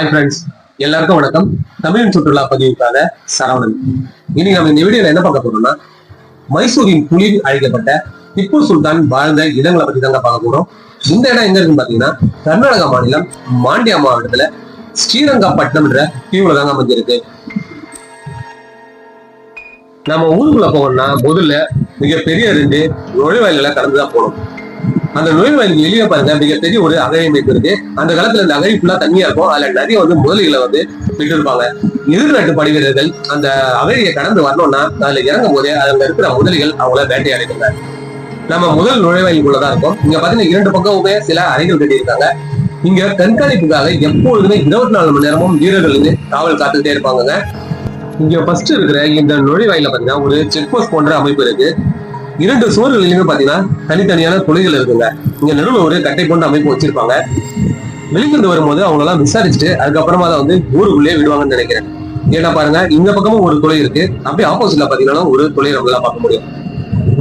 Hi friends எல்லாருக்கும் வணக்கம். தமிழின் சுற்றுலா பதிவுக்காக சரவணன். இனி நம்ம இந்த வீடியோல என்ன பார்க்க போறோம்னா மைசூரின் புலில் அழைக்கப்பட்ட திப்பு சுல்தான் வாழ்ந்த இடங்களை பத்தி தாங்க பார்க்க போறோம். இந்த இடம் எங்க இருக்குன்னு பாத்தீங்கன்னா கர்நாடக மாநிலம் மாண்டியா மாவட்டத்துல ஸ்ரீரங்கப்பட்டினம்ன்ற தீவுல தாங்க அமைஞ்சிருக்கு. நம்ம ஊருக்குள்ள போகணும்னா முதல்ல மிகப்பெரிய ரெண்டு நுழைவாயில கடந்துதான் போகணும். அந்த நுழைவாயிலுக்கு வெளியே பாருங்க. மிகப்பெரிய ஒரு அகழி அமைப்பு இருக்கு. அந்த காலத்துல இந்த அகழி ஃபுல்லா தண்ணியா இருக்கும். அதுல நிறைய வந்து முதலிகளை வந்து விட்டுருப்பாங்க எதிர்நாட்டு படை வீரர்கள் அந்த அகழியை கடந்து வரணும்னா அதுல இறங்கும் போதே அதுல இருக்கிற முதலிகள் அவங்கள வேட்டையாடிடுங்க நம்ம முதல் நுழைவாயிலுக்குள்ளதான் இருக்கோம். இங்க பாத்தீங்கன்னா இரண்டு பக்கமுமே சில அறைகள் கட்டியிருக்காங்க. இங்க கண்காணிப்புக்காக எப்பொழுதுமே இருபத்தி நாலு மணி நேரமும் வீரர்கள் வந்து காவல் காத்துக்கிட்டே இருப்பாங்க இங்க ஃபர்ஸ்ட் இருக்கிற இந்த நுழைவாயில பாத்தீங்கன்னா ஒரு செக் போஸ்ட் போன்ற அமைப்பு இருக்கு. இரண்டு சுவர்களிலுமே பாத்தீங்கன்னா தனித்தனியான துளைகள் இருக்குங்க. இங்க நடுவில் ஒரு கட்டை போன்ற அமைப்பு வச்சிருப்பாங்க. வெளியிலிருந்து வரும்போது அவங்க எல்லாம் விசாரிச்சுட்டு அதுக்கப்புறமா தான் வந்து ஊருக்குள்ளேயே விடுவாங்கன்னு நினைக்கிறேன். ஏன்னா பாருங்க இந்த பக்கமும் ஒரு துளை இருக்கு. அப்படியே ஆப்போசிட்ல பாத்தீங்கன்னா ஒரு துளை நம்மளால பார்க்க முடியும்.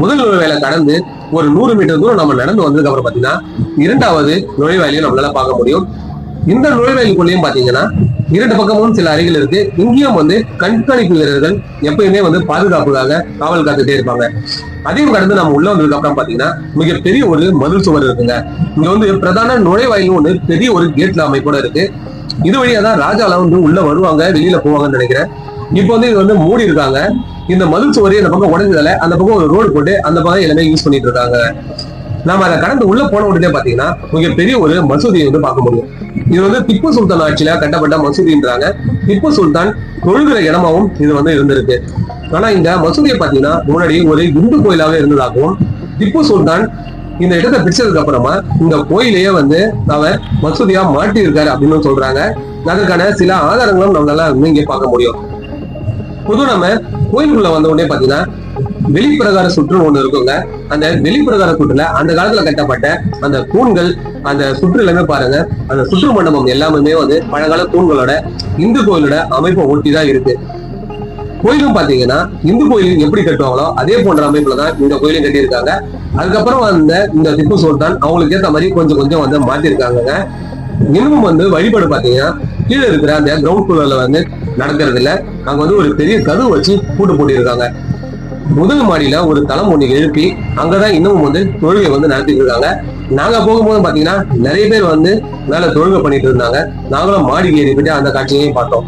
முதல் நுழைவாயில கடந்து ஒரு நூறு மீட்டர் தூரம் நம்ம நடந்து வந்ததுக்கு அப்புறம் பாத்தீங்கன்னா இரண்டாவது நுழைவாயிலையும் நம்மளால பார்க்க முடியும். இந்த நுழைவாயிலுக்குள்ளேயும் பாத்தீங்கன்னா இரண்டு பக்கமும் சில அறைகள் இருக்கு. இங்கேயும் வந்து கண்காணிப்பு வீரர்கள் எப்பயுமே வந்து பாதுகாப்புக்காக காவல் காத்துட்டே இருப்பாங்க. அதையும் கடந்து நம்ம உள்ள வந்ததுக்கு அப்புறம் பாத்தீங்கன்னா மிகப்பெரிய ஒரு மதில் சுவர் இருக்குங்க. இங்க வந்து பிரதான நுழைவாயிலும் ஒன்று பெரிய ஒரு கேட்ல அமைப்போட இருக்கு. இது வழியா தான் ராஜாலாம் வந்து உள்ள வருவாங்க வெளியில போவாங்கன்னு நினைக்கிறேன். இப்போ வந்து இது வந்து மூடி இருக்காங்க. இந்த மதில் சுவரே அந்த பக்கம் உடஞ்சதால அந்த பக்கம் ஒரு ரோடு போட்டு அந்த பக்கம் எல்லாமே யூஸ் பண்ணிட்டு இருக்காங்க. நாம அதை கடந்து உள்ள போன உடனே பாத்தீங்கன்னா மிகப்பெரிய ஒரு மசூதியை வந்து பார்க்க முடியும். இது வந்து திப்பு சுல்தான் ஆட்சியில கட்டப்பட்ட மசூதின்றாங்க. திப்பு சுல்தான் தொழுகிற இடமாவும் இது வந்து இருந்திருக்கு. ஆனா இந்த மசூதியை பாத்தீங்கன்னா முன்னாடி ஒரு இந்து கோயிலாவே இருந்ததாகவும் திப்பு சுல்தான் இந்த இடத்தை பிடிச்சதுக்கு அப்புறமா இந்த கோயிலையே வந்து அவர் மசூதியா மாட்டி இருக்காரு அப்படின்னு சொல்றாங்க. அதற்கான சில ஆதாரங்களும் நம்மளால வந்து இங்கே பார்க்க முடியும். பொதுவா நம்ம கோயிலுக்குள்ள வந்த உடனே பாத்தீங்கன்னா வெளிப்பிரகார சுற்று ஒண்ணு இருக்குங்க. அந்த வெளிப்பிரகார சுற்றுல அந்த காலத்துல கட்டப்பட்ட அந்த தூண்கள் அந்த சுற்று எல்லாமே பாருங்க. அந்த சுற்று மண்டபம் எல்லாமே வந்து பழங்கால தூண்களோட இந்து கோயிலோட அமைப்பை ஒட்டி தான் இருக்கு. கோயிலும் பாத்தீங்கன்னா இந்து கோயிலும் எப்படி கட்டுவாங்களோ அதே போன்ற அமைப்புல தான் இந்த கோயிலும் கட்டியிருக்காங்க. அதுக்கப்புறம் அந்த இந்த திப்பு சுல்தான் அவங்களுக்கு ஏத்த மாதிரி கொஞ்சம் கொஞ்சம் வந்து மாத்திருக்காங்க இன்னும் வந்து வழிபாடு பாத்தீங்கன்னா கீழே இருக்கிற அந்த கிரவுண்ட் ஃபுல்லர்ல வந்து நடக்கிறது இல்ல அங்க வந்து ஒரு பெரிய கதவு வச்சு கூட்டு போட்டிருக்காங்க. முதல் மாடியில ஒரு தளம் ஒண்ணு எழுப்பி அங்கதான் இன்னமும் வந்து தொழுகை வந்து நடத்திட்டு இருக்காங்க. நாங்க போகும்போது பாத்தீங்கன்னா நிறைய பேர் வந்து மேல தொழுகை பண்ணிட்டு இருந்தாங்க. நாங்களும் மாடி ஏறி போயிட்டு அந்த காட்சியையும் பார்த்தோம்.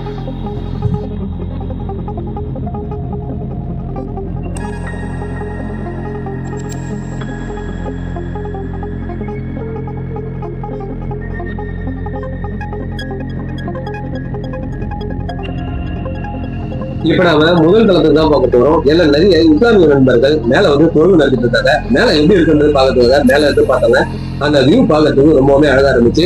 இப்ப நாம முதல் தளத்துக்கு தான் பார்க்க போறோம். ஏன்னா நிறைய இஸ்லாமிய நண்பர்கள் மேல வந்து தொழில் நடத்திட்டு இருக்காங்க. மேல எப்படி இருக்குன்றது பார்க்கறதுக்காக மேல இருந்து பார்த்தாங்க அந்த வியூ பாக்கிறதுக்கு ரொம்பவுமே அழகா இருந்துச்சு.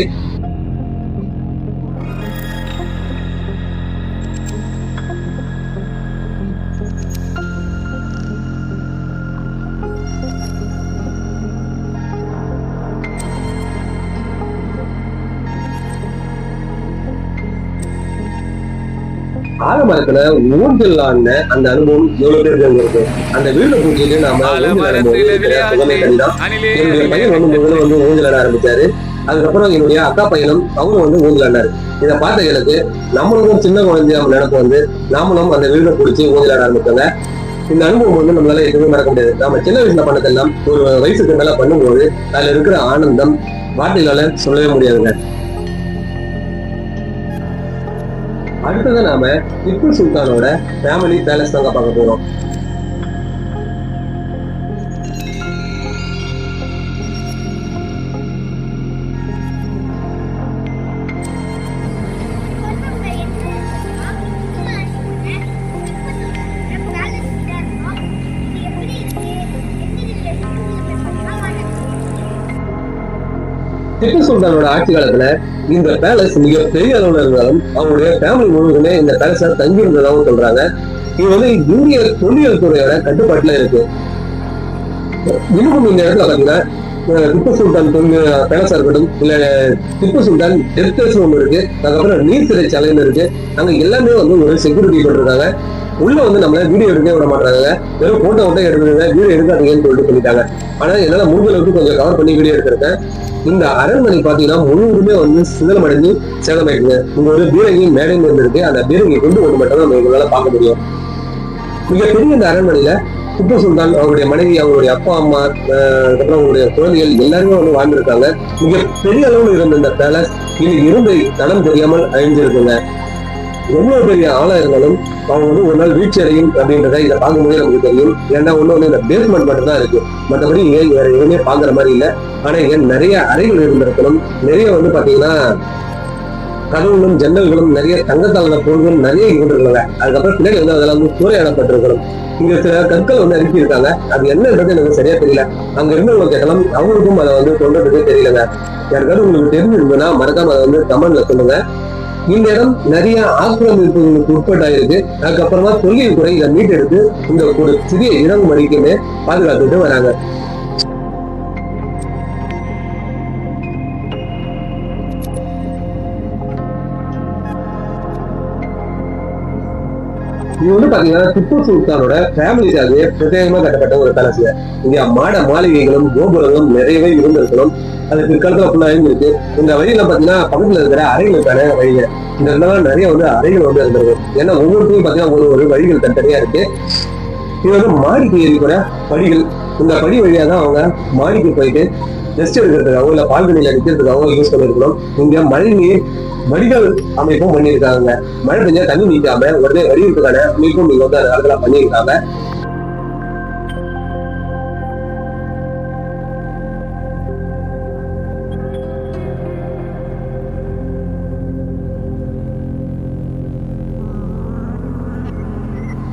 ஆலமரத்துல ஊஞ்சல் ஆடின அந்த அனுபவம் எவ்வளவு பேருக்கு இருக்கு அந்த வீடு பூச்சிட்டு நாம என்னுடைய பையன் வந்து முதல்ல வந்து ஊஞ்சல் ஆட ஆரம்பிச்சாரு. அதுக்கப்புறம் என்னுடைய அக்கா பையனும் அவரும் வந்து ஊஞ்சல் ஆடினாரு. இதை பார்த்த எனக்கு நம்மளுக்கும் சின்ன குழந்தைய நினைப்பு வந்து நாமளும் அந்த வீடை பிடிச்சி ஊஞ்சல் ஆட ஆரம்பிச்சாங்க. இந்த அனுபவம் வந்து நம்மளால எதுவுமே மறக்க முடியாது. நம்ம சின்ன வயசுல பண்ணதெல்லாம் ஒரு வயசுக்கு மேல பண்ணும்போது அதுல இருக்கிற ஆனந்தம் வார்த்தைகளால சொல்லவே முடியாதுங்க. அடுத்தது நாம திப்பு சுல்தானோட ஃபேமிலி பேலஸ் தாங்க பார்க்க போறோம். திப்பு சுல்தானோட ஆட்சி காலத்துல இந்த பேலஸ் மிக பெரிய அளவுல இருந்தாலும் அவங்களுடைய ஃபேமிலி முழுவதுமே இந்த பேலஸ்ல தங்கி இருந்ததாகவும் சொல்றாங்க. இது வந்து இந்திய தொல்லியல் துறையோட கட்டுப்பாட்டுல இருக்கு. இன்னும் இந்த இடத்துல பாத்தீங்கன்னா திப்பு சுல்தான் பேலஸா இருக்கட்டும் இல்ல திப்பு சுல்தான் டெத் ஒன்று இருக்கு. அதுக்கப்புறம் நீர் சிறைச்சாலைன்னு இருக்கு. அங்க எல்லாமே வந்து ஒரு செக்யூரிட்டி போட்டிருக்காங்க. உள்ள வந்து நம்மள வீடியோ எடுக்க விட மாட்டாங்க வெறும் போட்டோ மட்டும் எடுத்துருங்க வீடியோ எடுக்காதீங்கன்னு சொல்லிட்டு சொல்லிட்டாங்க. ஆனா என்னால முடிஞ்ச அளவுக்கு கொஞ்சம் கவர் பண்ணி வீடியோ எடுத்திருக்கேன். இந்த அரண்மனை பாத்தீங்கன்னா முழுவதுமே வந்து சிதலம் அடைஞ்சு சேதமாயிடுங்க இங்க ஒரு பீரங்கி மேடையும் இருந்திருக்கு அந்த பீரங்கி கொண்டு ஒன்று மட்டும் நம்ம எங்களால பார்க்க முடியும். மிகப்பெரிய இந்த அரண்மனையில திப்பு சுல்தான் அவருடைய மனைவி அவருடைய அப்பா அம்மா அதுக்கப்புறம் அவருடைய குழந்தைகள் எல்லாருமே வந்து வாழ்ந்திருக்காங்க. மிக பெரிய அளவில் இருந்த இந்த பேலஸ் இது இருந்து தடம் தெரியாமல் அழிஞ்சிருக்குங்க. எவ்வளவு பெரிய ஆளா இருந்தாலும் அவங்க வந்து ஒரு நாள் வீழ்ச்சி அடையும் அப்படின்றத இதை பார்க்கும்போதே நமக்கு தெரியும். ஏன்னா ஒண்ணு வந்து இந்த பேஸ்மெண்ட் மட்டும் தான் இருக்கு. மற்றபடி இங்கே வேற எதுவுமே பாக்குற மாதிரி இல்லை. ஆனா இங்க நிறைய அறைகள் இருந்திருக்கணும். நிறைய வந்து பாத்தீங்கன்னா கதவுகளும் ஜன்னல்களும் நிறைய தங்கத்தாள பொருள்களும் நிறைய இருந்திருக்காங்க அதுக்கப்புறம் பின்னாடி வந்து அதெல்லாம் வந்து சூறையாடப்பட்டிருக்கணும். இங்க சில கற்கள் வந்து அனுப்பி இருக்காங்க அது என்னன்றது எனக்கு சரியா தெரியல. அங்க இருந்தவங்க கேட்கலாம் அவங்களுக்கும் அதை வந்து சொல்றதுக்கு தெரியலங்க. யாருக்காவது உங்களுக்கு தெரிஞ்சிருந்ததுன்னா மறக்காம அதை வந்து கமெண்ட்ல சொல்லுங்க. இந்த இடம் நிறைய ஆக்கிரமிப்புகளுக்கு உட்பட்டாயிருக்கு. அதுக்கப்புறமா தொல்லியல் துறை இதை மீட்டெடுத்து இந்த ஒரு சிறிய இடம் வரைக்குமே பாதுகாத்துட்டு வராங்க. இது வந்து பாத்தீங்கன்னா திப்பு சுல்தானோட ஃபேமிலிக்காகவே பிரத்யேகமா கட்டப்பட்ட ஒரு பேலஸ் இங்க மாட மாளிகைகளும் கோபுரங்களும் நிறையவே இருந்திருக்கணும். அது பிற்காலத்துல ஃபுல்லா இருந்திருக்கு. இந்த வழியில பாத்தீங்கன்னா பக்கத்துல இருக்கிற அறைகளுக்கான வழிகள் இந்த இடத்துல நிறைய வந்து அறைகள் வந்து இருந்திருக்கு. ஏன்னா ஒவ்வொருத்தையும் பாத்தீங்கன்னா ஒரு ஒரு வழிகள் தனித்தனியா இருக்கு. இது வந்து மாடிக்கு ஏறி கூட படிகள் இந்த படி வழியா தான் அவங்க மாடிக்கு போயிட்டு ரெஸ்ட் எடுக்கிறதுக்காகவும் இல்ல பால்கனியில நிற்கிறதுக்காகவும் யூஸ் பண்ணிருக்கணும். இங்க மழை நீர் வடிகால் அமைப்பும் பண்ணியிருக்காங்க. மழை பெஞ்சா தண்ணி நீக்காம உடனே வடிவத்துக்கான அமைப்பும் இங்க வந்து அந்த காலத்துல பண்ணியிருக்காங்க.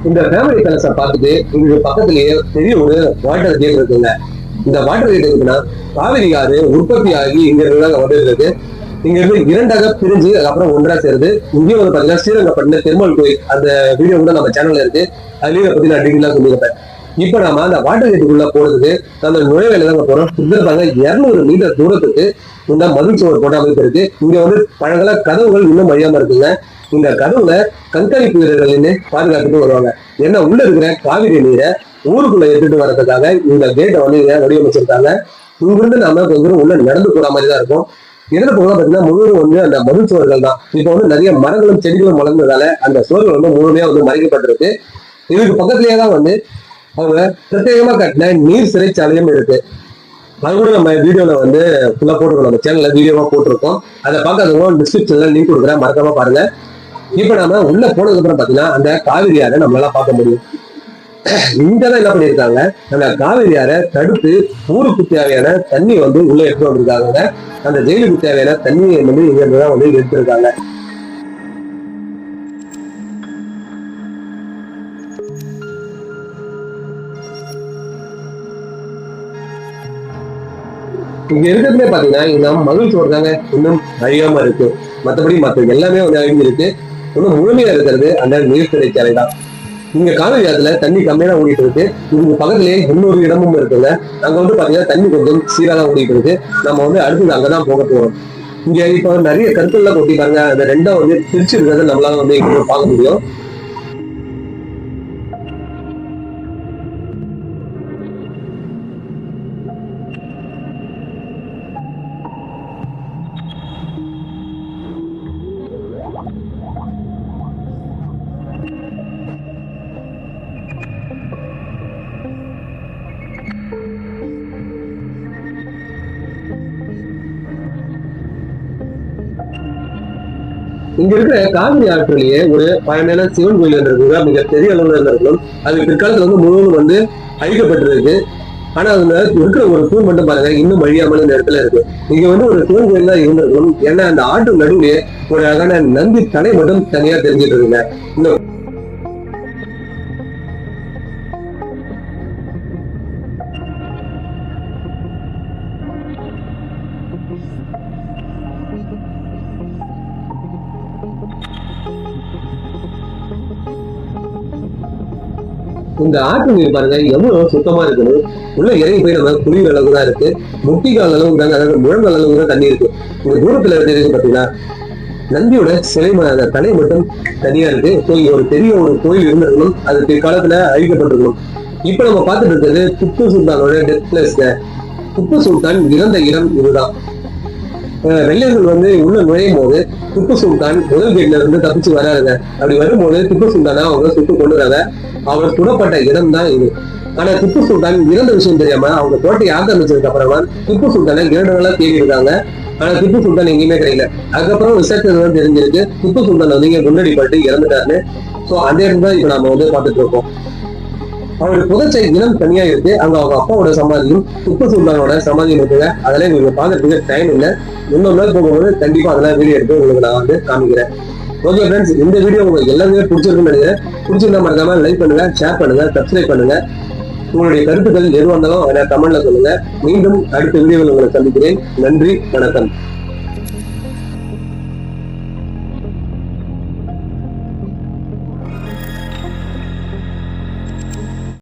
இந்த ஃபேமிலி பேலஸை பார்த்துட்டு இங்க பக்கத்துலயே பெரிய ஒரு வாட்டர் கேட் இருக்குங்க. இந்த வாட்டர் கேட் இருக்குன்னா காவிரி ஆறு உற்பத்தி ஆகி இங்க இருந்தாங்க வந்துருக்கு இங்க இருந்து இரண்டாக பிரிஞ்சு அதுக்கப்புறம் ஒன்றா சேருது. இங்கேயும் வந்து பாத்தீங்கன்னா ஸ்ரீரங்கப்பட்டின பெருமாள் கோயில் அந்த வீடியோ கூட நம்ம சேனல்ல இருக்கு. அதுலயும் இதை பத்தி நான் டீட்டெயிலா சொல்லியிருப்பேன். இப்ப நாம அந்த வாட்டர் கேட்டுக்குள்ள போறதுக்கு அந்த நுழைவேல தான் போறோம். கிட்டத்தட்ட இருநூறு மீட்டர் தூரத்துக்கு இந்த மதில் சுவர் போட்ட அமைப்பு இருக்கு. இங்க வந்து பழங்கள கதவுகள் இன்னும் அழியாம இருக்குங்க. இந்த கதவுல கண்காணிப்பு வீரர்கள் பாதுகாத்துட்டு வருவாங்க. ஏன்னா உள்ள இருக்கிற காவிரி நீரை ஊருக்குள்ள எடுத்துட்டு வர்றதுக்காக இந்த கேட்டை வந்து வடிவமைச்சிருக்காங்க. இங்கிருந்து நாம கொஞ்சம் உள்ள நடந்து போற மாதிரி தான் இருக்கும். எதிர போக பாத்தீங்கன்னா முழுவதும் வந்து அந்த மதில் சுவர்கள் தான். இப்போ வந்து நிறைய மரங்களும் செடிகளும் வளர்ந்ததால அந்த சுவர்கள் வந்து முழுமையா வந்து மறைக்கப்பட்டிருக்கு. இதுக்கு பக்கத்துலயே தான் வந்து அவங்க பிரத்யேகமா கட்டின நீர் சிறைச்சாலையும் இருக்கு. அது கூட நம்ம வீடியோல வந்து ஃபுல்லா போட்டிருக்கோம். நம்ம சேனல்ல வீடியோவா போட்டிருக்கோம். அதை பார்க்காதவங்க டிஸ்கிரிப்ஷன்ல லிங்க் கொடுக்குறேன். மறக்காம பாருங்க. இப்ப நாம உள்ள போனதுக்கு அப்புறம் பாத்தீங்கன்னா அந்த காவிரி ஆறை நம்மளால பார்க்க முடியும். இங்கதான் என்ன பண்ணிருக்காங்க அந்த காவிரி ஆறை தடுத்து ஊருக்கு தேவையான தண்ணி வந்து உள்ள எடுத்து வந்திருக்காங்க. அந்த ஜெயிலுக்கு தேவையான தண்ணியை வந்து இங்க இருந்து தான் வந்து எடுத்திருக்காங்க. இங்க இருக்கிறதுலே பாத்தீங்கன்னா இன்னும் மகிழ்ச்சி இன்னும் அழியாம இருக்கு. மத்தபடி மத்த எல்லாமே வந்து அழிஞ்சிருக்கு. இன்னும் முழுமையா இருக்கிறது அந்த நீர்த்தடை சாலை தான் இங்க காவிரி ஆத்துல தண்ணி கம்மியா ஓடிட்டு இருக்கு. இதுக்கு பக்கத்துலயே இன்னொரு இடமும் இருக்குல்ல. அங்க வந்து பாத்தீங்கன்னா தண்ணி கொஞ்சம் சீரா தான் ஓடிட்டு இருக்கு. நம்ம வந்து அடுத்தது அங்கதான் போக போறோம். இங்க இப்ப நிறைய கற்கள்லாம் கொட்டி பாருங்க. அந்த ரெண்டா வந்து பிரிச்சு இருக்கிறத நம்மளால வந்து இங்க பார்க்க முடியும். இங்க இருக்கிற காவிரி ஆற்றிலேயே ஒரு பழமையான சிவன் கோயில் இருந்திருக்குங்க மிக பெரிய அளவுல இருந்திருக்கணும் அது பிற்காலத்துல வந்து முழுவதும் வந்து அழிக்கப்பட்டிருக்கு. ஆனா அதுல இருக்கிற ஒரு தூண் மட்டும் பாருங்க இன்னும் அழியாமல் இந்த இடத்துல இருக்கு. இங்க வந்து ஒரு சிவன் கோயில் தான் இருந்திருக்கணும் ஏன்னா அந்த ஆற்று நடுவுலயே ஒரு அழகான நந்தி தலை மட்டும் தனியா தெரிஞ்சிட்டு இருக்குங்க. இந்த உங்க ஆற்று நீர் பாருங்க எவ்வளவு சுத்தமா இருக்குது? உள்ள இறங்கி போய் நம்ம குளிர் அளவு தான் இருக்கு. முட்டிக்கால் அளவுக்கு தாங்க அதாவது முழங்கால் அளவு தான் தண்ணி இருக்கு. உங்க தூரத்துல தெரியுது பாத்தீங்களா? நந்தியோட சிலை அந்த தலை மட்டும் தனியா இருக்கு. ஸோ ஒரு பெரிய ஒரு கோயில் இருந்திருக்கணும். அது பிற்காலத்துல அழிக்கப்பட்டிருக்கணும். இப்ப நம்ம பார்த்துட்டு இருக்கிறது திப்பு சுல்தானோட டெத் பிளேஸ்ல திப்பு சுல்தான் இறந்த இடம் இதுதான். வெள்ளர்கள் வந்து உள்ள நுழையும் போது திப்பு சுல்தான் முதல் கேட்ல இருந்து தப்பிச்சு வராருங்க. அப்படி வரும்போது திப்பு சுல்தானை அவங்க சுட்டு கொண்டுறாங்க அவர் சுடப்பட்ட இடம் தான் இது. ஆனா திப்பு சுல்தான் இறந்த விஷயம் தெரியாம அவங்க கோட்டையை ஆக்கிரமிச்சதுக்கு அப்புறமா திப்பு சுல்தானை இரண்டு நாளா தேடி இருக்காங்க. ஆனா திப்பு சுல்தான் எங்கேயுமே கிடைக்கல. அதுக்கப்புறம் விசாரிச்சது தான் தெரிஞ்சிருக்கு திப்பு சுல்தான் வந்து இங்க குண்டடிப்பட்டு இறந்துட்டாருன்னு. சோ அந்த இடம் தான் இப்ப நாம வந்து பார்த்துட்டு இருக்கோம். அவருடைய புதைச்ச இனம் தனியா இருக்கு. அங்க அவங்க அப்பாவோட சமாதியும் துப்பு சுல்தானோட சமாதியும் இருக்குங்க. அதெல்லாம் நீங்க பாக்குறதுக்கு டைம் இல்ல. இன்னொரு நாள் போகும்போது கண்டிப்பா அதெல்லாம் வீடியோ எடுத்து உங்களுக்கு நான் வந்து காமிக்கிறேன். ஓகே ஃப்ரெண்ட்ஸ் இந்த வீடியோ உங்களுக்கு எல்லாமே பிடிச்சிருக்குன்னு நினைக்கிறேன். பிடிச்சிருந்தா மறக்காம லைக் பண்ணுங்க ஷேர் பண்ணுங்க சப்ஸ்கிரைப் பண்ணுங்க. உங்களுடைய கருத்துக்கள் எதுவாக இருந்தாலும் அதை கமெண்ட்ல சொல்லுங்க. மீண்டும் அடுத்த வீடியோவில் உங்களை சந்திக்கிறேன். நன்றி வணக்கம்.